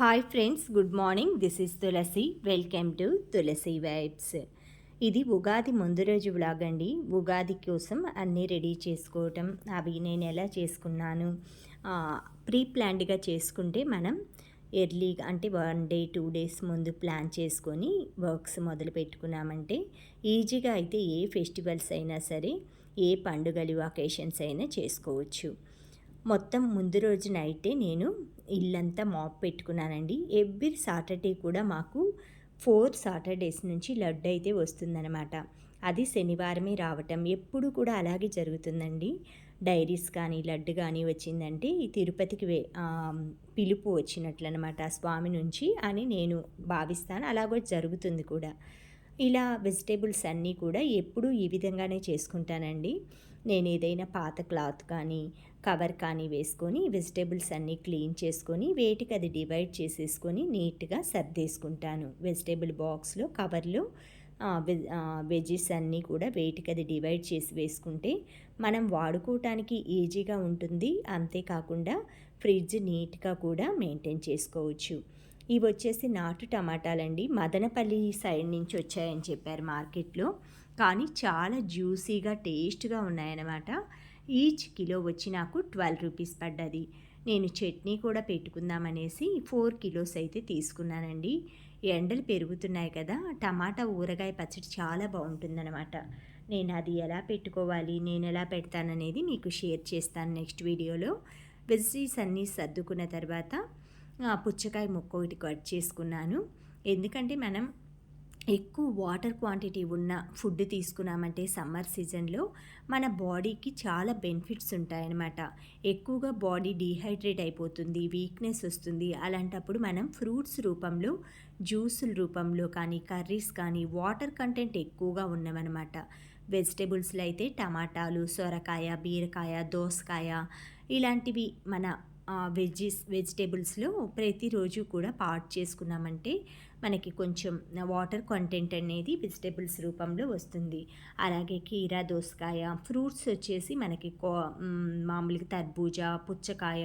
Hi friends good morning this is Tulasi welcome to Tulasi Vibes ఇది ఉగాది ముందు రోజు vlog అండి. ఉగాది కోసం అన్నీ రెడీ చేసుకోవటం. అవి నేను ఎలా చేసుకున్నాను? ప్రీ ప్లాన్డ్గా చేసుకుంటే మనం ఎర్లీగా అంటే వన్ డే టూ డేస్ ముందు ప్లాన్ చేసుకొని వర్క్స్ మొదలు పెట్టుకున్నామంటే ఈజీగా అయితే ఏ ఫెస్టివల్స్ అయినా సరే ఏ పండుగలు అకేషన్స్ అయినా చేసుకోవచ్చు. మొత్తం ముందు రోజు నైటే నేను ఇల్లంతా మాప్ పెట్టుకున్నానండి. ఎవ్రీ సాటర్డే కూడా మాకు ఫోర్ సాటర్డేస్ నుంచి లడ్డు అయితే వస్తుందన్నమాట. అది శనివారమే రావటం. ఎప్పుడు కూడా అలాగే జరుగుతుందండి. డైరీస్ కానీ లడ్డు కానీ వచ్చిందంటే ఈ తిరుపతికి వే పిలుపు వచ్చినట్లనమాట స్వామి నుంచి అని నేను భావిస్తాను. అలాగో జరుగుతుంది కూడా. ఇలా వెజిటేబుల్స్ అన్నీ కూడా ఎప్పుడూ ఈ విధంగానే చేసుకుంటానండి. నేను ఏదైనా పాత క్లాత్ కానీ కవర్ కానీ వేసుకొని వెజిటేబుల్స్ అన్నీ క్లీన్ చేసుకొని వేటికి అది డివైడ్ చేసేసుకొని నీట్గా సర్దేసుకుంటాను. వెజిటేబుల్ బాక్స్లో కవర్లో వెజెస్ అన్నీ కూడా వేటికి అది డివైడ్ చేసి వేసుకుంటే మనం వాడుకోవటానికి ఈజీగా ఉంటుంది. అంతేకాకుండా ఫ్రిడ్జ్ నీట్గా కూడా మెయింటైన్ చేసుకోవచ్చు. ఇవి వచ్చేసి నాటు టమాటాలండి. మదనపల్లి సైడ్ నుంచి వచ్చాయని చెప్పారు మార్కెట్లో. కానీ చాలా జ్యూసీగా టేస్ట్గా ఉన్నాయన్నమాట. ఈచ్ కిలో వచ్చి నాకు ట్వెల్వ్ రూపీస్ పడ్డది. నేను చట్నీ కూడా పెట్టుకుందామనేసి ఫోర్ కిలోస్ అయితే తీసుకున్నానండి. ఎండలు పెరుగుతున్నాయి కదా టమాటా ఊరగాయ పచ్చడి చాలా బాగుంటుందన్నమాట. నేను అది ఎలా పెట్టుకోవాలి నేను ఎలా పెడతాననేది మీకు షేర్ చేస్తాను నెక్స్ట్ వీడియోలో. వెజిటేబుల్స్ అన్నీ సర్దుకున్న తర్వాత పుచ్చకాయ ముక్క ఒకటి కట్ చేసుకున్నాను. ఎందుకంటే మనం ఎక్కువ వాటర్ క్వాంటిటీ ఉన్న ఫుడ్ తీసుకున్నామంటే సమ్మర్ సీజన్లో మన బాడీకి చాలా బెనిఫిట్స్ ఉంటాయన్నమాట. ఎక్కువగా బాడీ డీహైడ్రేట్ అయిపోతుంది వీక్నెస్ వస్తుంది. అలాంటప్పుడు మనం ఫ్రూట్స్ రూపంలో జ్యూసుల రూపంలో కానీ కర్రీస్ కానీ వాటర్ కంటెంట్ ఎక్కువగా ఉన్నామన్నమాట వెజిటేబుల్స్లో అయితే టమాటాలు సొరకాయ బీరకాయ దోసకాయ ఇలాంటివి మన వెజ్జీస్ వెజిటేబుల్స్లో ప్రతిరోజు కూడా పాట్ చేసుకున్నామంటే మనకి కొంచెం వాటర్ కంటెంట్ అనేది వెజిటేబుల్స్ రూపంలో వస్తుంది. అలాగే కీరా దోసకాయ ఫ్రూట్స్ వచ్చేసి మనకి కో మామూలుగా తర్బూజా పుచ్చకాయ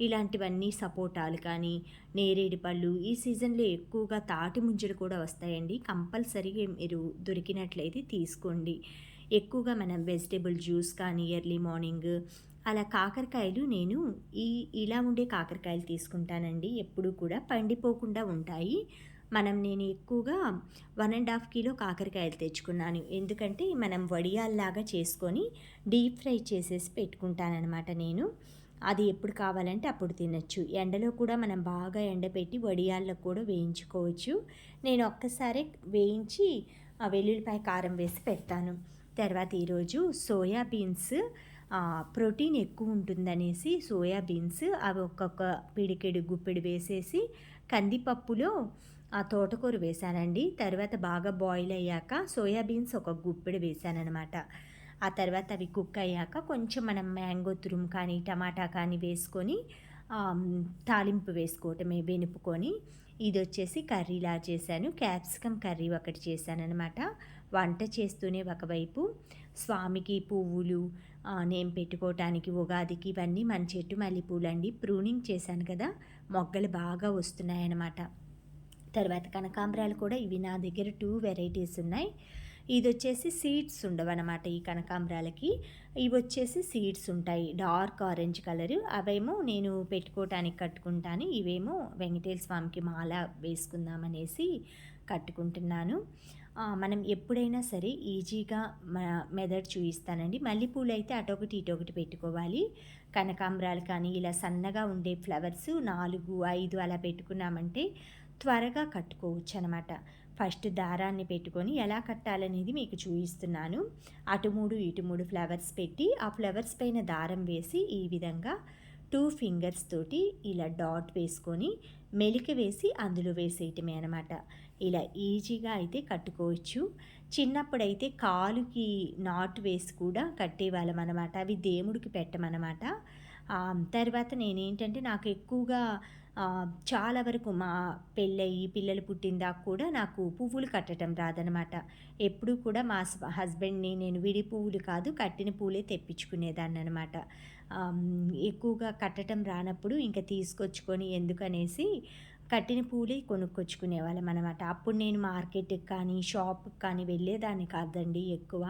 ఇలాంటివన్నీ సపోటాలు కానీ నేరేడు పళ్ళు ఈ సీజన్లో ఎక్కువగా తాటి ముంజలు కూడా వస్తాయండి. కంపల్సరీగా మీరు దొరికినట్లయితే తీసుకోండి. ఎక్కువగా మనం వెజిటేబుల్ జ్యూస్ కానీ ఎర్లీ మార్నింగ్ అలా కాకరకాయలు నేను ఈ ఇలా ఉండే కాకరకాయలు తీసుకుంటానండి. ఎప్పుడు కూడా పండిపోకుండా ఉంటాయి. మనం నేను ఎక్కువగా వన్ అండ్ హాఫ్ కిలో కాకరకాయలు తెచ్చుకున్నాను. ఎందుకంటే మనం వడియాల్లాగా చేసుకొని డీప్ ఫ్రై చేసేసి పెట్టుకుంటానమాట నేను. అది ఎప్పుడు కావాలంటే అప్పుడు తినచ్చు. ఎండలో కూడా మనం బాగా ఎండపెట్టి వడియాల్లో కూడా వేయించుకోవచ్చు. నేను ఒక్కసారి వేయించి ఆ వెల్లుల్లిపాయ కారం వేసి పెడతాను. తర్వాత ఈరోజు సోయాబీన్స్ ప్రోటీన్ ఎక్కువ ఉంటుందనేసి సోయా బీన్స్ అవి ఒక్కొక్క పిడికెడు గుప్పెడు వేసేసి కందిపప్పులో ఆ తోటకూర వేసానండి తర్వాత బాగా బాయిల్ అయ్యాక సోయా బీన్స్ ఒక గుప్పెడు వేసానమాట ఆ తర్వాత అవి కుక్ అయ్యాక కొంచెం మనం మ్యాంగో తురుము కానీ టమాటా కానీ వేసుకొని తాలింపు వేసుకోవటమే వెనుపుకొని ఇది వచ్చేసి కర్రీలా చేశాను. క్యాప్సికమ్ కర్రీ ఒకటి చేశానన్నమాట. వంట చేస్తూనే ఒకవైపు. స్వామికి పువ్వులు నేను పెట్టుకోవటానికి ఉగాదికి ఇవన్నీ మన చెట్టు మల్లెపూలండి. ప్రూనింగ్ చేశాను కదా మొగ్గలు బాగా వస్తున్నాయన్నమాట. తర్వాత కనకాంబరాలు కూడా ఇవి నా దగ్గర టూ వెరైటీస్ ఉన్నాయి. ఇది వచ్చేసి సీడ్స్ ఉండవన్నమాట ఈ కనకాంబరాలకి. ఇవి వచ్చేసి సీడ్స్ ఉంటాయి డార్క్ ఆరెంజ్ కలర్. అవేమో నేను పెట్టుకోవటానికి కట్టుకుంటాను. ఇవేమో వెంకటేశ్వర స్వామికి మాల వేసుకుందామనేసి కట్టుకుంటున్నాను. మనం ఎప్పుడైనా సరే ఈజీగా మెదడు చూపిస్తానండి మల్లెపూలు అయితే అటొకటి ఇటొకటి పెట్టుకోవాలి. కనకాంబరాలు కానీ ఇలా సన్నగా ఉండే ఫ్లవర్స్ నాలుగు ఐదు అలా పెట్టుకున్నామంటే త్వరగా కట్టుకోవచ్చు అనమాట ఫస్ట్ దారాన్ని పెట్టుకొని ఎలా కట్టాలనేది మీకు చూపిస్తున్నాను అటు మూడు ఇటు మూడు ఫ్లవర్స్ పెట్టి ఆ ఫ్లవర్స్ పైన దారం వేసి ఈ విధంగా టూ ఫింగర్స్ తోటి ఇలా డాట్ వేసుకొని మెలిక వేసి అందులో వేసేయటమే అనమాట. ఇలా ఈజీగా అయితే కట్టుకోవచ్చు. చిన్నప్పుడైతే కాలుకి నాటు వేసి కూడా కట్టేవాళ్ళం అనమాట అవి దేవుడికి పెట్టమన్నమాట. తర్వాత నేనేంటంటే నాకు ఎక్కువగా చాలా వరకు మా పెళ్ళయి పిల్లలు పుట్టిందాక కూడా నాకు పువ్వులు కట్టడం రాదనమాట ఎప్పుడు కూడా మా హస్బెండ్ని నేను విడి పువ్వులు కాదు కట్టిన పువ్వులే తెప్పించుకునేదాన్ని అనమాట ఎక్కువగా కట్టడం రానప్పుడు ఇంకా తీసుకొచ్చుకొని ఎందుకనేసి కట్టిన పూలే కొనుక్కొచ్చుకునేవాళ్ళం అనమాట అప్పుడు నేను మార్కెట్కి కానీ షాప్కి కానీ వెళ్ళేదాన్ని కాదండి ఎక్కువ.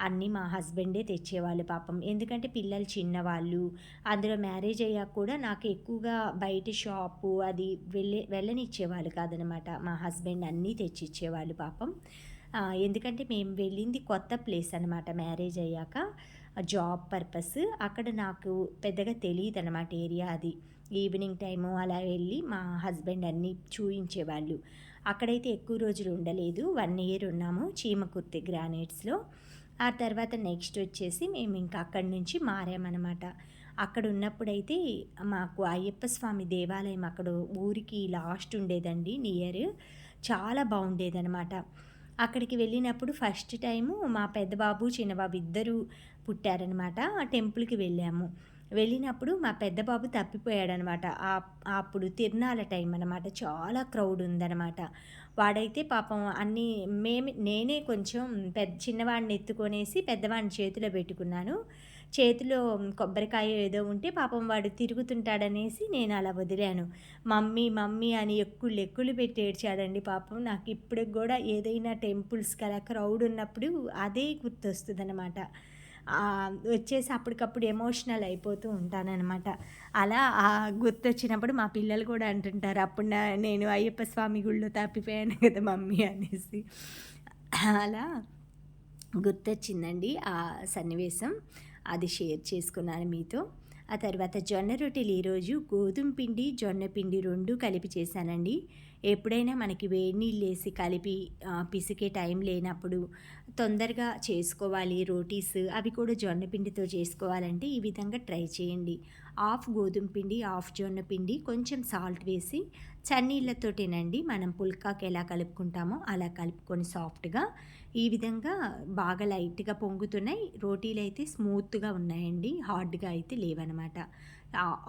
అన్నీ మా హస్బెండే తెచ్చేవాళ్ళు పాపం. ఎందుకంటే పిల్లలు చిన్నవాళ్ళు అందులో మ్యారేజ్ అయ్యాక కూడా నాకు ఎక్కువగా బయట షాపు అది వెళ్ళే వెళ్ళనిచ్చేవాళ్ళు కాదనమాట మా హస్బెండ్ అన్నీ తెచ్చిచ్చేవాళ్ళు పాపం. ఎందుకంటే మేము వెళ్ళింది కొత్త ప్లేస్ అనమాట మ్యారేజ్ అయ్యాక. Job purpose. అక్కడ నాకు పెద్దగా తెలియదు అనమాట ఏరియా అది. ఈవినింగ్ టైము అలా వెళ్ళి మా హస్బెండ్ అన్నీ చూయించేవాళ్ళు. అక్కడైతే ఎక్కువ రోజులు ఉండలేదు. వన్ ఇయర్ ఉన్నాము చీమకుర్తి గ్రానైట్స్లో. ఆ తర్వాత నెక్స్ట్ వచ్చేసి మేము ఇంకా అక్కడి నుంచి మారామన్నమాట. అక్కడ ఉన్నప్పుడైతే మాకు అయ్యప్ప స్వామి దేవాలయం అక్కడ ఊరికి లాస్ట్ ఉండేదండి నియర్. చాలా బాగుండేదన్నమాట. అక్కడికి వెళ్ళినప్పుడు ఫస్ట్ టైము మా పెద్దబాబు చిన్నబాబు ఇద్దరు పుట్టారనమాట ఆ టెంపుల్కి వెళ్ళాము. వెళ్ళినప్పుడు మా పెద్ద బాబు తప్పిపోయాడనమాట. అప్పుడు తిరునాల టైం అనమాట చాలా క్రౌడ్ ఉందనమాట వాడైతే పాపం అన్నీ మేము నేనే కొంచెం పెద్ద చిన్నవాడిని ఎత్తుకొనేసి పెద్దవాడిని చేతిలో పెట్టుకున్నాను. చేతిలో కొబ్బరికాయ ఏదో ఉంటే పాపం వాడు తిరుగుతుంటాడనేసి నేను అలా వదిలాను. మమ్మీ మమ్మీ అని ఎక్కులు ఎక్కులు పెట్టి ఏడ్చాడండి పాపం. నాకు ఇప్పటికి కూడా ఏదైనా టెంపుల్స్కి అలా క్రౌడ్ ఉన్నప్పుడు అదే గుర్తొస్తుంది అనమాట వచ్చేసి అప్పటికప్పుడు ఎమోషనల్ అయిపోతూ ఉంటానన్నమాట. అలా ఆ గుర్తొచ్చినప్పుడు మా పిల్లలు కూడా అంటుంటారు అప్పుడు నేను అయ్యప్ప స్వామి గుళ్ళో తప్పిపోయాను కదా మమ్మీ అనేసి. అలా గుర్తొచ్చిందండి ఆ సన్నివేశం. అది షేర్ చేసుకున్నాను మీతో. ఆ తర్వాత జొన్న రొట్టెలు ఈరోజు గోధుమ పిండి జొన్న పిండి రెండు కలిపి చేశానండి. ఎప్పుడైనా మనకి వేడి నీళ్ళు వేసి కలిపి పిసికే టైం లేనప్పుడు తొందరగా చేసుకోవాలి రోటీస్ అవి కూడా జొన్న పిండితో చేసుకోవాలంటే ఈ విధంగా ట్రై చేయండి. హాఫ్ గోధుమ పిండి హాఫ్ జొన్న పిండి కొంచెం సాల్ట్ వేసి చన్నీళ్ళతోటేనండి మనం పుల్కాకి ఎలా కలుపుకుంటామో అలా కలుపుకొని సాఫ్ట్గా ఈ విధంగా బాగా లైట్గా పొంగుతున్నాయి. రోటీలు అయితే స్మూత్గా ఉన్నాయండి. హార్డ్గా అయితే లేవనమాట.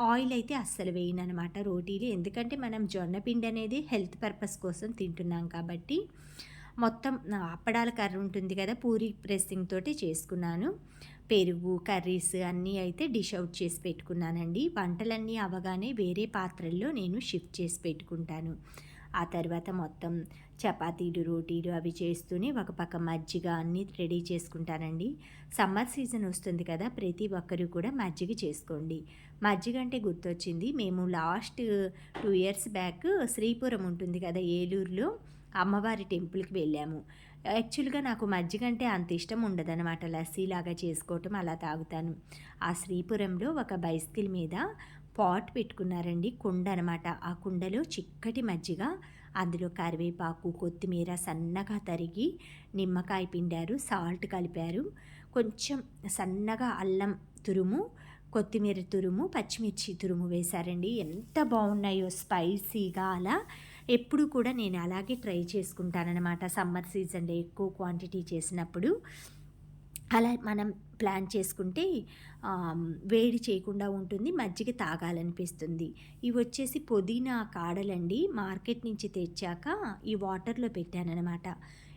ఆయిల్ అయితే అస్సలు వేయనమాట రోటీలు. ఎందుకంటే మనం జొన్న పిండి అనేది హెల్త్ పర్పస్ కోసం తింటున్నాం కాబట్టి మొత్తం అప్పడాల కర్రీ ఉంటుంది కదా పూరి ప్రెస్సింగ్ తోటి చేసుకున్నాను. పెరుగు కర్రీస్ అన్నీ అయితే డిష్ అవుట్ చేసి పెట్టుకున్నానండి. వంటలన్నీ అవగానే వేరే పాత్రల్లో నేను షిఫ్ట్ చేసి పెట్టుకుంటాను. ఆ తర్వాత మొత్తం చపాతీలు రోటీలు అవి చేస్తూనే ఒక పక్క మజ్జిగ అన్నీ రెడీ చేసుకుంటానండి. సమ్మర్ సీజన్ వస్తుంది కదా ప్రతి ఒక్కరూ కూడా మజ్జిగ చేసుకోండి. మజ్జిగ అంటే గుర్తొచ్చింది మేము last two years back Sripuram ఉంటుంది కదా ఏలూరులో అమ్మవారి టెంపుల్కి వెళ్ళాము. యాక్చువల్గా నాకు మజ్జిగ అంటే అంత ఇష్టం ఉండదనమాట లస్సీ లాగా చేసుకోవటం అలా తాగుతాను. ఆ శ్రీపురంలో ఒక బైస్కిల్ మీద పాట్ పెట్టుకున్నారండి కుండ అనమాట ఆ కుండలో చిక్కటి మజ్జిగ అందులో కరివేపాకు కొత్తిమీర సన్నగా తరిగి నిమ్మకాయ పిండారు సాల్ట్ కలిపారు. కొంచెం సన్నగా అల్లం తురుము కొత్తిమీర తురుము పచ్చిమిర్చి తురుము వేశారండి. ఎంత బాగున్నాయో స్పైసీగా అలా ఎప్పుడు కూడా నేను అలాగే ట్రై చేసుకుంటానన్నమాట. సమ్మర్ సీజన్లో ఎక్కువ క్వాంటిటీ చేసినప్పుడు. అలా మనం ప్లాన్ చేసుకుంటే వేడి చేయకుండా ఉంటుంది మజ్జిగ తాగాలనిపిస్తుంది. ఇవి వచ్చేసి పుదీనా కాడలండి. మార్కెట్ నుంచి తెచ్చాక ఈ వాటర్లో పెట్టానన్నమాట.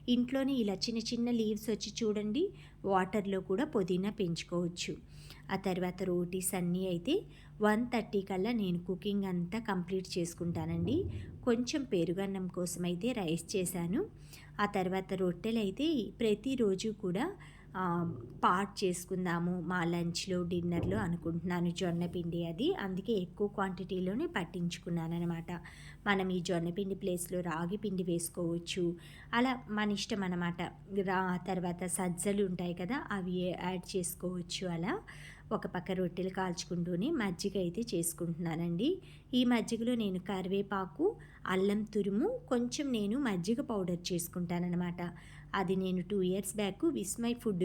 ఇంట్లోనే ఇలా చిన్న చిన్న లీవ్స్ వచ్చి చూడండి వాటర్లో కూడా పుదీనా పెంచుకోవచ్చు. ఆ తర్వాత రోటీస్ అన్నీ అయితే వన్ థర్టీ కల్లా నేను కుకింగ్ అంతా కంప్లీట్ చేసుకుంటానండి. కొంచెం పెరుగన్నం కోసం అయితే రైస్ చేశాను. ఆ తర్వాత రొట్టెలు అయితే ప్రతిరోజు కూడా పాట్ పార్ట్ చేసుకుందాము మా లంచ్లో డిన్నర్లో అనుకుంటున్నాను జొన్నపిండి అది. అందుకే ఎక్కువ క్వాంటిటీలోనే పట్టించుకున్నాను అనమాట మనం ఈ జొన్నపిండి ప్లేస్లో రాగి పిండి వేసుకోవచ్చు. అలా మన ఇష్టం అనమాట రా తర్వాత సజ్జలు ఉంటాయి కదా అవి యాడ్ చేసుకోవచ్చు అలా. ఒక పక్క రొట్టెలు కాల్చుకుంటూనే మజ్జిగ అయితే చేసుకుంటున్నానండి. ఈ మజ్జిగలో నేను కరివేపాకు అల్లం తురుము కొంచెం నేను మజ్జిగ పౌడర్ చేసుకుంటానన్నమాట. అది నేను two years back Vismai food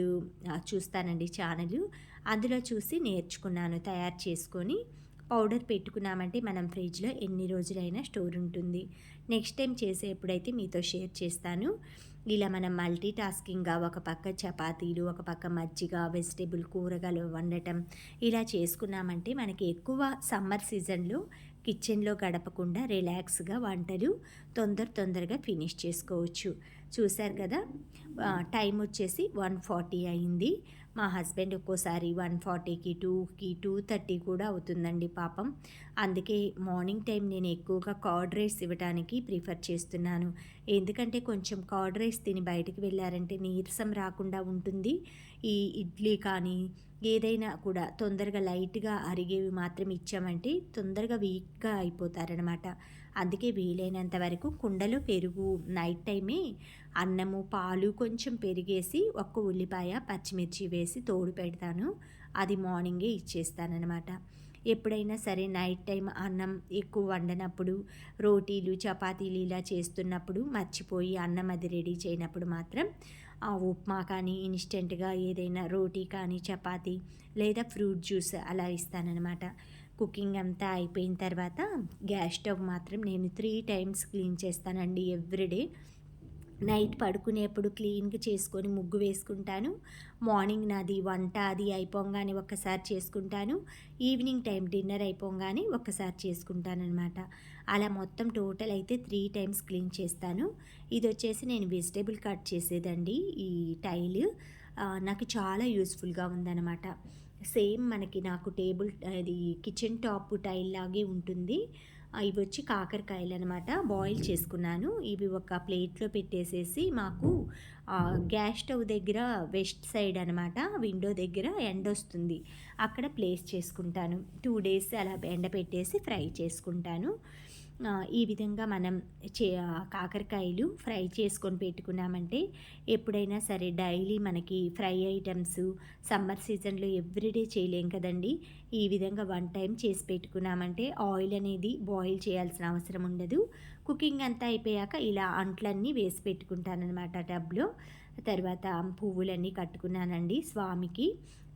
చూస్తానండి ఛానల్. అందులో చూసి నేర్చుకున్నాను తయారు చేసుకొని. పౌడర్ పెట్టుకున్నామంటే మనం ఫ్రిడ్జ్లో ఎన్ని రోజులైనా స్టోర్ ఉంటుంది. నెక్స్ట్ టైం చేసేప్పుడైతే మీతో షేర్ చేస్తాను. ఇలా మనం మల్టీ టాస్కింగ్గా ఒక పక్క చపాతీలు ఒక పక్క మజ్జిగ వెజిటేబుల్ కూరగాయలు వండటం ఇలా చేసుకున్నామంటే మనకి ఎక్కువ సమ్మర్ సీజన్లో కిచెన్లో గడపకుండా రిలాక్స్గా వంటలు తొందర తొందరగా ఫినిష్ చేసుకోవచ్చు. చూశారు కదా? టైం వచ్చేసి వన్ ఫార్టీ అయింది. మా హస్బెండ్ ఒక్కోసారి వన్ ఫార్టీకి టూకి టూ థర్టీ కూడా అవుతుందండి పాపం. అందుకే మార్నింగ్ టైం నేను ఎక్కువగా కార్డ్ రైస్ ఇవ్వడానికి ప్రిఫర్ చేస్తున్నాను. ఎందుకంటే కొంచెం కార్డ్ రైస్ తిని బయటికి వెళ్ళారంటే నీరసం రాకుండా ఉంటుంది. ఈ ఇడ్లీ కానీ ఏదైనా కూడా తొందరగా లైట్గా అరిగేవి మాత్రం ఇచ్చామంటే తొందరగా వీక్గా అయిపోతారనమాట అందుకే వీలైనంత వరకు కుండలో పెరుగు నైట్ టైమే అన్నము పాలు కొంచెం పెరిగేసి ఒక్క ఉల్లిపాయ పచ్చిమిర్చి వేసి తోడు పెడతాను. అది మార్నింగే ఇచ్చేస్తానమాట ఎప్పుడైనా సరే నైట్ టైం అన్నం ఎక్కువ వండనప్పుడు రోటీలు చపాతీలు ఇలా చేస్తున్నప్పుడు మర్చిపోయి అన్నం అది రెడీ చేయనప్పుడు మాత్రం ఆ ఉప్మా కానీ ఇన్స్టెంట్గా ఏదైనా రోటీ కానీ చపాతీ లేదా ఫ్రూట్ జ్యూస్ అలా ఇస్తానన్నమాట. కుకింగ్ అంతా అయిపోయిన తర్వాత గ్యాస్ స్టవ్ మాత్రం నేను త్రీ టైమ్స్ క్లీన్ చేస్తానండి ఎవ్రీడే నైట్ పడుకునేప్పుడు క్లీన్గా చేసుకొని ముగ్గు వేసుకుంటాను. మార్నింగ్ నాది వంట అది అయిపోగానే ఒక్కసారి చేసుకుంటాను. ఈవినింగ్ టైం డిన్నర్ అయిపోగానే ఒక్కసారి చేసుకుంటాను అనమాట అలా మొత్తం టోటల్ అయితే త్రీ టైమ్స్ క్లీన్ చేస్తాను. ఇది వచ్చేసి నేను వెజిటేబుల్ కట్ చేసేదండి ఈ టైల్. నాకు చాలా యూస్ఫుల్గా ఉందన్నమాట. సేమ్ మనకి నాకు టేబుల్ అది కిచెన్ టాప్ టైల్ లాగే ఉంటుంది. ఇవి వచ్చి కాకరకాయలు అనమాట బాయిల్ చేసుకున్నాను. ఇవి ఒక ప్లేట్లో పెట్టేసేసి మాకు గ్యాస్ స్టవ్ దగ్గర వెస్ట్ సైడ్ అనమాట విండో దగ్గర ఎండ వస్తుంది. అక్కడ ప్లేస్ చేసుకుంటాను. టూ డేస్ అలా ఎండ పెట్టేసి ఫ్రై చేసుకుంటాను. ఈ విధంగా మనం చే కాకరకాయలు ఫ్రై చేసుకొని పెట్టుకున్నామంటే ఎప్పుడైనా సరే డైలీ మనకి ఫ్రై ఐటమ్స్ సమ్మర్ సీజన్లో ఎవ్రీడే చేయలేం కదండి. ఈ విధంగా వన్ టైం చేసి పెట్టుకున్నామంటే ఆయిల్ అనేది బాయిల్ చేయాల్సిన అవసరం ఉండదు. కుకింగ్ అంతా అయిపోయాక ఇలా అంట్లన్నీ వేసి పెట్టుకుంటానమాట టబ్లో. తర్వాత పువ్వులన్నీ కట్టుకున్నానండి స్వామికి.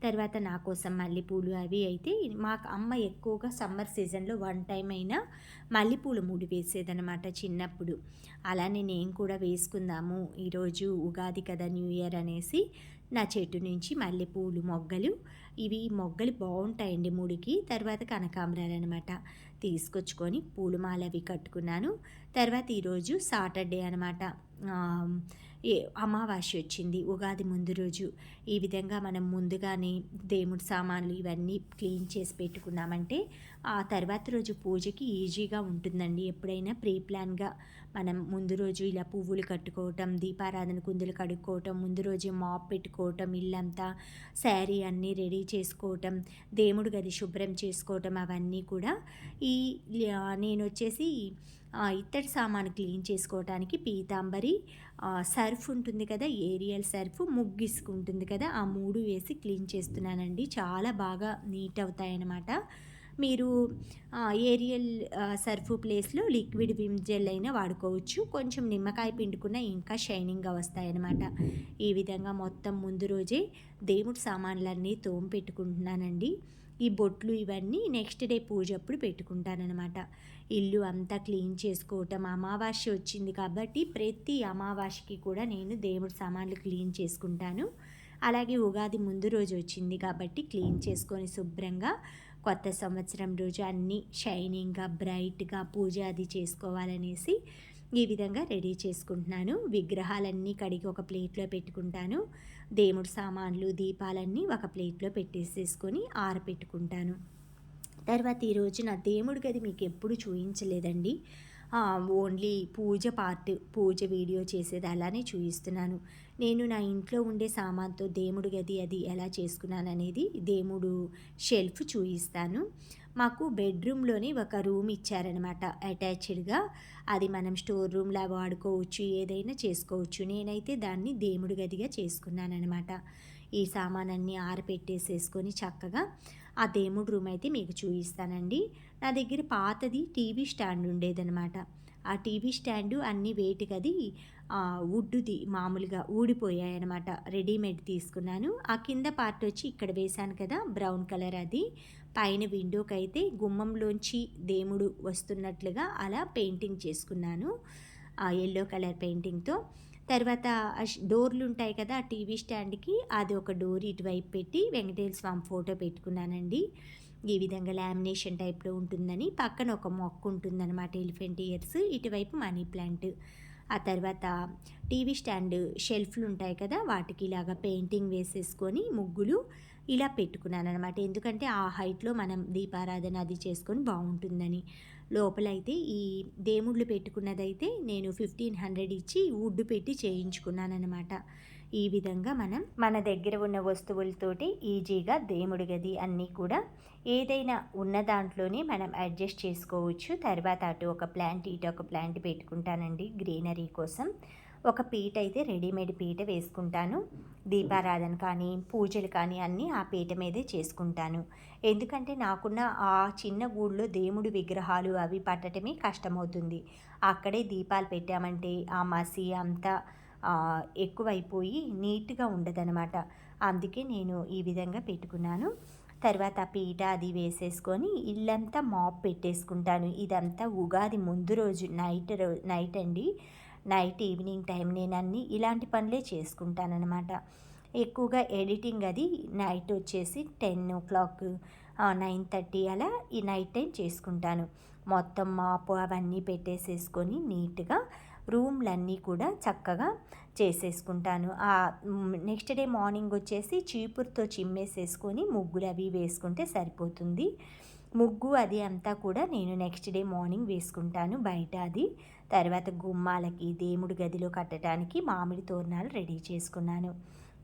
తర్వాత నా కోసం మల్లెపూలు అవి అయితే మాకు అమ్మ ఎక్కువగా సమ్మర్ సీజన్లో వన్ టైం అయినా మల్లెపూలు మూడు వేసేదనమాట చిన్నప్పుడు. అలానే నేను కూడా వేసుకుందాము ఈరోజు ఉగాది కదా న్యూ ఇయర్ అనేసి నా చెట్టు నుంచి మల్లెపూలు మొగ్గలు ఇవి మొగ్గలు బాగుంటాయండి ముడికి. తర్వాత కనకాంబరాలు అనమాట తీసుకొచ్చుకొని పూలమాల అవి కట్టుకున్నాను. తర్వాత ఈరోజు సాటర్డే అనమాట అమావాస్య వచ్చింది ఉగాది ముందు రోజు ఈ విధంగా మనం ముందుగానే దేవుడి సామాన్లు ఇవన్నీ క్లీన్ చేసి పెట్టుకున్నామంటే ఆ తర్వాత రోజు పూజకి ఈజీగా ఉంటుందండి. ఎప్పుడైనా ప్రీ ప్లాన్గా మనం ముందు రోజు ఇలా పువ్వులు కట్టుకోవటం దీపారాధన కుందులు కడుక్కోవటం ముందు రోజు మాప్ పెట్టుకోవటం ఇల్లంతా శారీ అన్నీ రెడీ చేసుకోవటం దేవుడు గది శుభ్రం చేసుకోవటం అవన్నీ కూడా ఈ నేను వచ్చేసి ఇత్తడి సామాను క్లీన్ చేసుకోవటానికి పీతాంబరి సర్ఫ్ ఉంటుంది కదా ఏరియల్ సర్ఫ్ ముగ్గిసుకు ఉంటుంది కదా ఆ మూడు వేసి క్లీన్ చేస్తున్నానండి. చాలా బాగా నీట్ అవుతాయన్నమాట. మీరు ఏరియల్ సర్ఫ్ ప్లేస్లో లిక్విడ్ విమ్ జెల్ అయినా వాడుకోవచ్చు. కొంచెం నిమ్మకాయ పిండుకున్న ఇంకా షైనింగ్గా వస్తాయన్నమాట. ఈ విధంగా మొత్తం ముందు రోజే దేవుడి సామాన్లన్నీ తోము పెట్టుకుంటున్నానండి ఈ బొట్లు ఇవన్నీ నెక్స్ట్ డే పూజ అప్పుడు పెట్టుకుంటానమాట ఇల్లు అంతా క్లీన్ చేసుకోవటం అమావాస్య వచ్చింది కాబట్టి ప్రతి అమావాస్యకి కూడా నేను దేవుడి సామాన్లు క్లీన్ చేసుకుంటాను. అలాగే ఉగాది ముందు రోజు వచ్చింది కాబట్టి క్లీన్ చేసుకొని శుభ్రంగా కొత్త సంవత్సరం రోజు అన్నీ షైనింగ్గా బ్రైట్గా పూజ అది చేసుకోవాలనేసి ఈ విధంగా రెడీ చేసుకుంటున్నాను. విగ్రహాలన్నీ కడిగి ఒక ప్లేట్లో పెట్టుకుంటాను. దేవుడు సామాన్లు దీపాలన్నీ ఒక ప్లేట్లో పెట్టేసేసుకొని ఆరపెట్టుకుంటాను. తర్వాత ఈరోజు నా దేవుడి గది మీకు ఎప్పుడు చూపించలేదండి only puja part puja video చేసేది అలానే చూపిస్తున్నాను నేను నా ఇంట్లో ఉండే సామాన్తో దేవుడి గది అది ఎలా చేసుకున్నాను అనేది దేవుడు షెల్ఫ్ చూపిస్తాను మాకు బెడ్రూమ్లోనే ఒక రూమ్ ఇచ్చారనమాట అటాచ్డ్గా. అది మనం స్టోర్ రూమ్లా వాడుకోవచ్చు ఏదైనా చేసుకోవచ్చు. నేనైతే దాన్ని దేవుడి గదిగా చేసుకున్నానమాట ఈ సామానన్ని ఆరపెట్టేసేసుకొని చక్కగా ఆ దేవుడి రూమ్ అయితే మీకు చూపిస్తానండి. నా దగ్గర పాతది టీవీ స్టాండ్ ఉండేదనమాట ఆ టీవీ స్టాండు అన్ని వేటికది వుడ్డుది మామూలుగా ఊడిపోయాయి అనమాట రెడీమేడ్ తీసుకున్నాను. ఆ కింద పార్ట్ వచ్చి ఇక్కడ వేశాను కదా బ్రౌన్ కలర్ అది. పైన విండోకి అయితే గుమ్మంలోంచి దేవుడు వస్తున్నట్లుగా అలా పెయింటింగ్ చేసుకున్నాను ఆ ఎల్లో కలర్ పెయింటింగ్తో. తర్వాత డోర్లు ఉంటాయి కదా ఆ టీవీ స్టాండ్కి అది ఒక డోర్ ఇటువైపు పెట్టి వెంకటేశ్వర స్వామి ఫోటో పెట్టుకున్నానండి. ఈ విధంగా లామినేషన్ టైప్లో ఉంటుందని పక్కన ఒక మొక్క ఉంటుందన్నమాట ఎలిఫెంట్ ఇయర్స్ ఇటువైపు మనీ ప్లాంట్. ఆ తర్వాత టీవీ స్టాండ్ షెల్ఫ్లు ఉంటాయి కదా వాటికి ఇలాగా పెయింటింగ్ వేసేసుకొని ముగ్గులు ఇలా పెట్టుకున్నాను అనమాట ఎందుకంటే ఆ హైట్లో మనం దీపారాధన అది చేసుకొని బాగుంటుందని. లోపలైతే ఈ దేవుళ్ళు పెట్టుకున్నదైతే నేను ఫిఫ్టీన్ హండ్రెడ్ ఇచ్చి వుడ్ పెట్టి చేయించుకున్నాను అనమాట ఈ విధంగా మనం మన దగ్గర ఉన్న వస్తువులతోటి ఈజీగా దేముడి గది అన్నీ కూడా ఏదైనా ఉన్న దాంట్లోనే మనం అడ్జస్ట్ చేసుకోవచ్చు. తర్వాత అటు ఒక ప్లాంట్ ఇటు ఒక ప్లాంట్ పెట్టుకుంటానండి గ్రీనరీ కోసం. ఒక పీట అయితే రెడీమేడ్ పీట వేసుకుంటాను. దీపారాధన కానీ పూజలు కానీ అన్నీ ఆ పీట మీదే చేసుకుంటాను. ఎందుకంటే నాకున్న ఆ చిన్న గూళ్ళో దేవుడు విగ్రహాలు అవి పట్టడమే కష్టమవుతుంది. అక్కడే దీపాలు పెట్టామంటే ఆ మసి అంతా ఎక్కువైపోయి నీట్గా ఉండదనమాట అందుకే నేను ఈ విధంగా పెట్టుకున్నాను. తర్వాత పీట అది వేసేసుకొని ఇల్లంతా మాప్ పెట్టేసుకుంటాను. ఇదంతా ఉగాది ముందు రోజు నైట్ నైట్ అండి. నైట్ ఈవినింగ్ టైం నేను అన్ని ఇలాంటి పనులే చేసుకుంటానమాట ఎక్కువగా ఎడిటింగ్ అది నైట్ వచ్చేసి ten o'clock nine thirty అలా ఈ నైట్ టైం చేసుకుంటాను. మొత్తం మాపు అవన్నీ పెట్టేసేసుకొని నీట్గా రూమ్లన్నీ కూడా చక్కగా చేసేసుకుంటాను. నెక్స్ట్ డే మార్నింగ్ వచ్చేసి చీపురుతో చిమ్మేసేసుకొని ముగ్గులు అవి వేసుకుంటే సరిపోతుంది. ముగ్గు అది అంతా కూడా నేను నెక్స్ట్ డే మార్నింగ్ వేసుకుంటాను బయట అది. తర్వాత గుమ్మాలకి దేవుడి గదిలో కట్టడానికి మామిడి తోరణాలు రెడీ చేసుకున్నాను.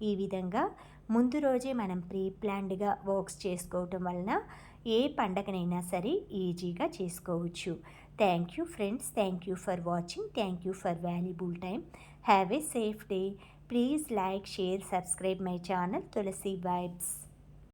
ఈ విధంగా ముందు రోజే మనం ప్రీ ప్లాన్డ్గా వర్క్స్ చేసుకోవటం వలన ఏ పండగనైనా సరే ఈజీగా చేసుకోవచ్చు. Thank you friends thank you for watching thank you for valuable time have a safe day please like share subscribe my channel Tulasi Vibes